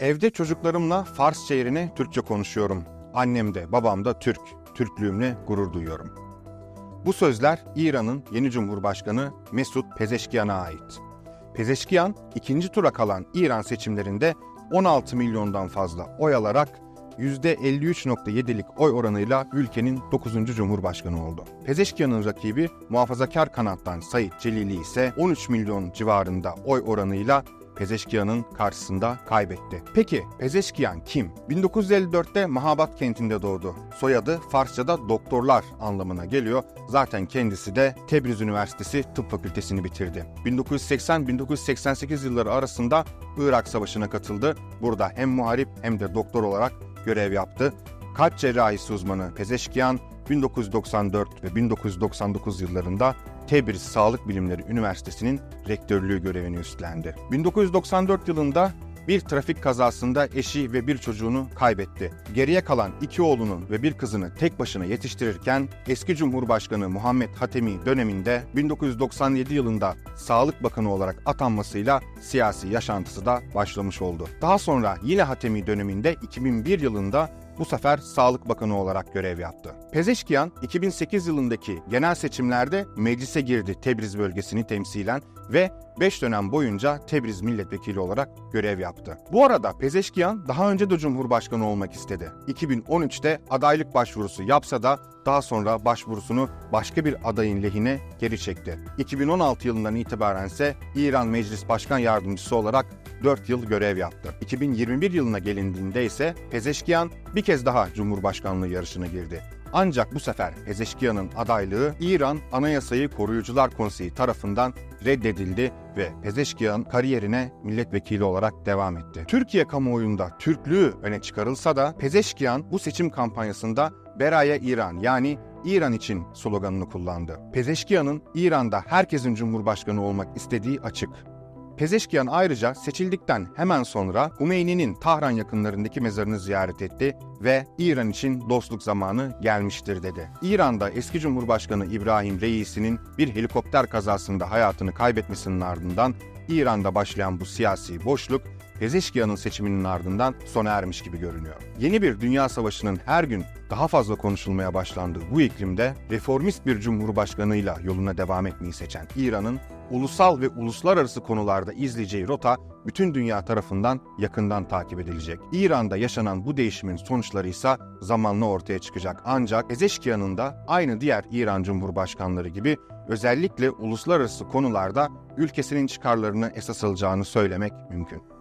Evde çocuklarımla Farsça yerine Türkçe konuşuyorum. Annem de babam da Türk. Türklüğümle gurur duyuyorum. Bu sözler İran'ın yeni Cumhurbaşkanı Mesut Pezeşkiyan'a ait. Pezeşkiyan ikinci tura kalan İran seçimlerinde 16 milyondan fazla oy alarak %53.7'lik oy oranıyla ülkenin 9. Cumhurbaşkanı oldu. Pezeşkiyan'ın rakibi muhafazakar kanattan Said Celili ise 13 milyon civarında oy oranıyla Pezeşkiyan'ın karşısında kaybetti. Peki Pezeşkiyan kim? 1954'te Mahabat kentinde doğdu. Soyadı Farsça'da doktorlar anlamına geliyor. Zaten kendisi de Tebriz Üniversitesi Tıp Fakültesini bitirdi. 1980-1988 yılları arasında Irak Savaşı'na katıldı. Burada hem muharip hem de doktor olarak görev yaptı. Kalp cerrahisi uzmanı Pezeşkiyan 1994 ve 1999 yıllarında Tebriz Sağlık Bilimleri Üniversitesi'nin rektörlüğü görevini üstlendi. 1994 yılında bir trafik kazasında eşi ve bir çocuğunu kaybetti. Geriye kalan iki oğlunun ve bir kızını tek başına yetiştirirken eski Cumhurbaşkanı Muhammed Hatemi döneminde 1997 yılında Sağlık Bakanı olarak atanmasıyla siyasi yaşantısı da başlamış oldu. Daha sonra yine Hatemi döneminde 2001 yılında bu sefer Sağlık Bakanı olarak görev yaptı. Pezeşkiyan 2008 yılındaki genel seçimlerde meclise girdi Tebriz bölgesini temsilen ve 5 dönem boyunca Tebriz milletvekili olarak görev yaptı. Bu arada Pezeşkiyan daha önce de Cumhurbaşkanı olmak istedi. 2013'te adaylık başvurusu yapsa da daha sonra başvurusunu başka bir adayın lehine geri çekti. 2016 yılından itibaren ise İran Meclis Başkan Yardımcısı olarak 4 yıl görev yaptı. 2021 yılına gelindiğinde ise Pezeşkiyan bir kez daha Cumhurbaşkanlığı yarışına girdi. Ancak bu sefer Pezeşkiyan'ın adaylığı İran Anayasayı Koruyucular Konseyi tarafından reddedildi ve Pezeşkiyan kariyerine milletvekili olarak devam etti. Türkiye kamuoyunda Türklüğü öne çıkarılsa da Pezeşkiyan bu seçim kampanyasında Beraya İran yani İran için sloganını kullandı. Pezeşkiyan'ın İran'da herkesin cumhurbaşkanı olmak istediği açık. Pezeşkiyan ayrıca seçildikten hemen sonra Hümeyni'nin Tahran yakınlarındaki mezarını ziyaret etti ve İran için dostluk zamanı gelmiştir dedi. İran'da eski Cumhurbaşkanı İbrahim Reisi'nin bir helikopter kazasında hayatını kaybetmesinin ardından İran'da başlayan bu siyasi boşluk Pezeşkiyan'ın seçiminin ardından sona ermiş gibi görünüyor. Yeni bir dünya savaşının her gün daha fazla konuşulmaya başlandığı bu iklimde reformist bir cumhurbaşkanıyla yoluna devam etmeyi seçen İran'ın ulusal ve uluslararası konularda izleyeceği rota bütün dünya tarafından yakından takip edilecek. İran'da yaşanan bu değişimin sonuçları ise zamanla ortaya çıkacak. Ancak Pezeşkiyan'ın da aynı diğer İran cumhurbaşkanları gibi özellikle uluslararası konularda ülkesinin çıkarlarını esas alacağını söylemek mümkün.